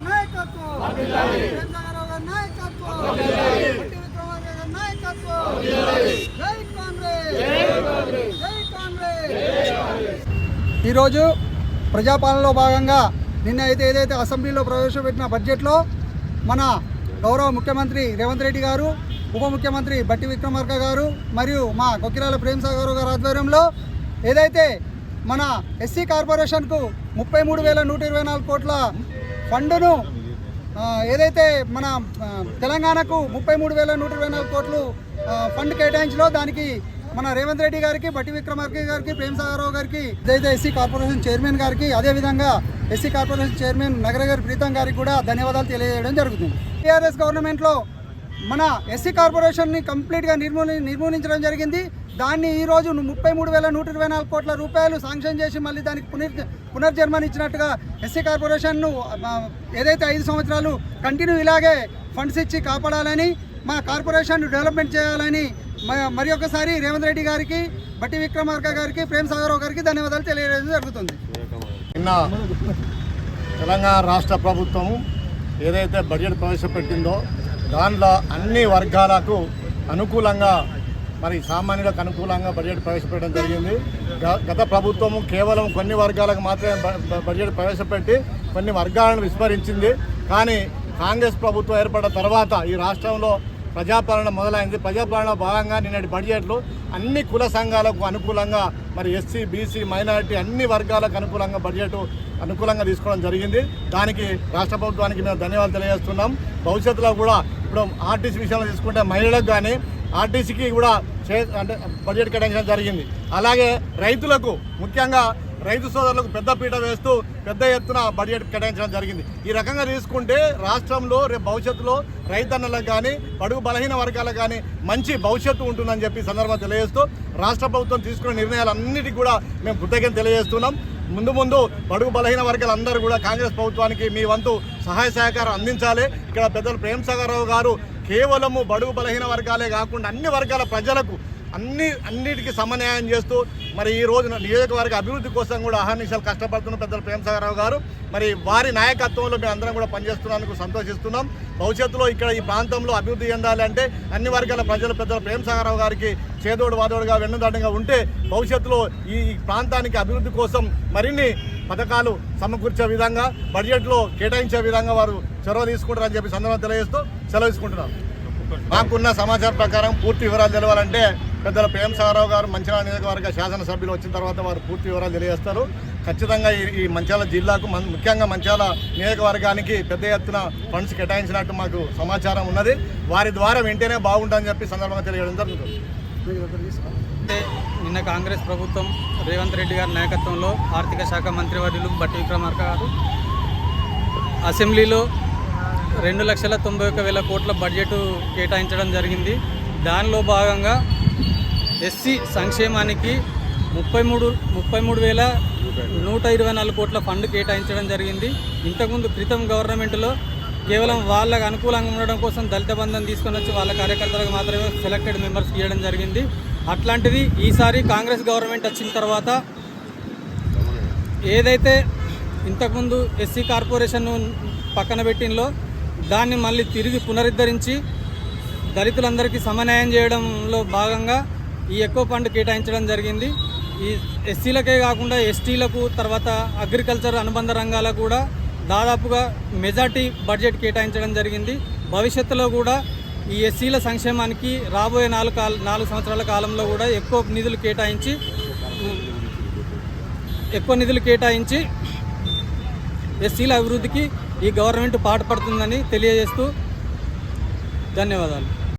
నాయకత్వం ఈరోజు ప్రజాపాలనలో భాగంగా నిన్న అయితే ఏదైతే అసెంబ్లీలో ప్రవేశపెట్టిన బడ్జెట్లో మన గౌరవ ముఖ్యమంత్రి రేవంత్ రెడ్డి గారు ఉప ముఖ్యమంత్రి బట్టి విక్రమార్క గారు మరియు మా కొకిరాల ప్రేమసాగర్ గారు ఆధ్వర్యంలో ఏదైతే మన ఎస్సీ కార్పొరేషన్కు ముప్పై మూడు వేల నూట ఇరవై నాలుగు కోట్ల ఫండును ఏదైతే మన తెలంగాణకు ముప్పై మూడు వేల నూట ఇరవై నాలుగు కోట్లు ఫండ్ కేటాయించలో దానికి మన రేవంత్ రెడ్డి గారికి బట్టి విక్రమార్క గారికి ప్రేమ్ సాగరావు గారికి ఏదైతే ఎస్సీ కార్పొరేషన్ చైర్మన్ గారికి అదేవిధంగా ఎస్సీ కార్పొరేషన్ చైర్మన్ నగర గారి ప్రీతం గారికి కూడా ధన్యవాదాలు తెలియజేయడం జరుగుతుంది. టీఆర్ఎస్ గవర్నమెంట్లో మన ఎస్సీ కార్పొరేషన్ని కంప్లీట్గా నిర్మూలి నిర్మూలించడం జరిగింది. దాన్ని ఈరోజు ముప్పై మూడు వేల నూట ఇరవై నాలుగు కోట్ల రూపాయలు శాంక్షన్ చేసి మళ్ళీ దానికి పునర్ పునర్జన్మనిచ్చినట్టుగా ఎస్సీ కార్పొరేషన్ను ఏదైతే ఐదు సంవత్సరాలు కంటిన్యూ ఇలాగే ఫండ్స్ ఇచ్చి కాపాడాలని మా కార్పొరేషన్ డెవలప్మెంట్ చేయాలని మరి ఒకసారి రేవంత్ రెడ్డి గారికి బట్టి విక్రమార్క గారికి ప్రేమ్ సాగర్ గారికి ధన్యవాదాలు తెలియజేయడం జరుగుతుంది. నిన్న తెలంగాణ రాష్ట్ర ప్రభుత్వం ఏదైతే బడ్జెట్ ప్రవేశపెట్టిందో దానిలో అన్ని వర్గాలకు అనుకూలంగా మరి సామాన్యులకు అనుకూలంగా బడ్జెట్ ప్రవేశపెట్టడం జరిగింది. గ- గత ప్రభుత్వము కేవలం కొన్ని వర్గాలకు మాత్రమే బ- బడ్జెట్ ప్రవేశపెట్టి కొన్ని వర్గాలను విస్మరించింది. కానీ కాంగ్రెస్ ప్రభుత్వం ఏర్పడిన తర్వాత ఈ రాష్ట్రంలో ప్రజాపాలన మొదలైంది. ప్రజాపాలన భాగంగా నిన్నటి బడ్జెట్లు అన్ని కుల సంఘాలకు అనుకూలంగా మరి ఎస్సీ బీసీ మైనారిటీ అన్ని వర్గాలకు అనుకూలంగా బడ్జెట్ అనుకూలంగా తీసుకోవడం జరిగింది. దానికి రాష్ట్ర ప్రభుత్వానికి మేము ధన్యవాదాలు తెలియజేస్తున్నాం. భవిష్యత్తులో కూడా ఇప్పుడు ఆర్టీసీ విషయంలో తీసుకుంటే మహిళలకు కానీ ఆర్టీసీకి కూడా చే అంటే బడ్జెట్ కేటాయించడం జరిగింది. అలాగే రైతులకు ముఖ్యంగా రైతు సోదరులకు పెద్ద పీట వేస్తూ పెద్ద ఎత్తున బడ్జెట్ కేటాయించడం జరిగింది. ఈ రకంగా తీసుకుంటే రాష్ట్రంలో రేపు భవిష్యత్తులో రైతన్నలకు కానీ పడుగు బలహీన వర్గాలకు కానీ మంచి భవిష్యత్తు ఉంటుందని చెప్పి సందర్భంగా తెలియజేస్తూ రాష్ట్ర ప్రభుత్వం తీసుకున్న నిర్ణయాలన్నిటికీ కూడా మేము కృతజ్ఞత తెలియజేస్తున్నాం. ముందు ముందు బడుగు బలహీన వర్గాలందరూ కూడా కాంగ్రెస్ ప్రభుత్వానికి మీ వంతు సహాయ సహకారం అందించాలి. ఇక్కడ పెద్దలు ప్రేమ్ సాగర్రావు గారు కేవలము బడుగు బలహీన వర్గాలే కాకుండా అన్ని వర్గాల ప్రజలకు అన్ని అన్నిటికీ సమన్యాయం చేస్తూ మరి ఈ రోజున నియోజకవర్గ అభివృద్ధి కోసం కూడా అహర్నిశలు కష్టపడుతున్న పెద్దలు ప్రేమసాగరరావు గారు. మరి వారి నాయకత్వంలో మేము అందరం కూడా పనిచేస్తున్నందుకు సంతోషిస్తున్నాం. భవిష్యత్తులో ఇక్కడ ఈ ప్రాంతంలో అభివృద్ధి చెందాలి అంటే అన్ని వర్గాల ప్రజలు పెద్దల ప్రేమసాగరరావు గారికి చేదోడు వాదోడుగా వెన్నుదాటుగా ఉంటే భవిష్యత్తులో ఈ ప్రాంతానికి అభివృద్ధి కోసం మరిన్ని పథకాలు సమకూర్చే విధంగా బడ్జెట్లో కేటాయించే విధంగా వారు చొరవ తీసుకుంటారని చెప్పి సందర్భంగా తెలియజేస్తూ సెలవు తీసుకుంటున్నారు మాకున్న సమాచారం ప్రకారం పూర్తి వివరాలు తెలవాలంటే పెద్దల ప్రేమ్ సారావు గారు మంచిర్యాల నియోజకవర్గ శాసనసభ్యులు వచ్చిన తర్వాత వారు పూర్తి వివరాలు తెలియజేస్తారు. ఖచ్చితంగా ఈ ఈ జిల్లాకు ముఖ్యంగా మంచాల నియోజకవర్గానికి పెద్ద ఎత్తున ఫండ్స్ కేటాయించినట్టు మాకు సమాచారం ఉన్నది. వారి ద్వారా వెంటనే బాగుంటుందని చెప్పి సందర్భంగా తెలియడం జరుగుతుంది. అంటే నిన్న కాంగ్రెస్ ప్రభుత్వం రేవంత్ రెడ్డి గారి నాయకత్వంలో ఆర్థిక శాఖ మంత్రివర్యులు బట్టి విక్రమార్క గారు అసెంబ్లీలో రెండు లక్షల తొంభై ఒక వేల కోట్ల బడ్జెట్ కేటాయించడం జరిగింది. దానిలో భాగంగా ఎస్సీ సంక్షేమానికి ముప్పై మూడు ముప్పై మూడు వేల నూట ఇరవై నాలుగు కోట్ల ఫండ్ కేటాయించడం జరిగింది. ఇంతకుముందు క్రితం గవర్నమెంట్లో కేవలం వాళ్ళకు అనుకూలంగా ఉండడం కోసం దళిత బంధం తీసుకొని వచ్చి వాళ్ళ కార్యకర్తలకు మాత్రమే సెలెక్టెడ్ మెంబర్స్ ఇవ్వడం జరిగింది. అట్లాంటిది ఈసారి కాంగ్రెస్ గవర్నమెంట్ వచ్చిన తర్వాత ఏదైతే ఇంతకుముందు ఎస్సీ కార్పొరేషన్ పక్కన పెట్టినలో దాన్ని మళ్ళీ తిరిగి పునరుద్ధరించి దళితులందరికీ సమన్యాయం చేయడంలో భాగంగా ఈ ఎక్కువ ఫండ్ కేటాయించడం జరిగింది. ఈ ఎస్సీలకే కాకుండా ఎస్టీలకు తర్వాత అగ్రికల్చర్ అనుబంధ రంగాలకు కూడా దాదాపుగా మెజార్టీ బడ్జెట్ కేటాయించడం జరిగింది. భవిష్యత్తులో కూడా ఈ ఎస్సీల సంక్షేమానికి రాబోయే నాలుగు కాల నాలుగు సంవత్సరాల కాలంలో కూడా ఎక్కువ నిధులు కేటాయించి ఎక్కువ నిధులు కేటాయించి ఎస్సీల అభివృద్ధికి ఈ గవర్నమెంట్ పాటుపడుతుందని తెలియజేస్తూ ధన్యవాదాలు.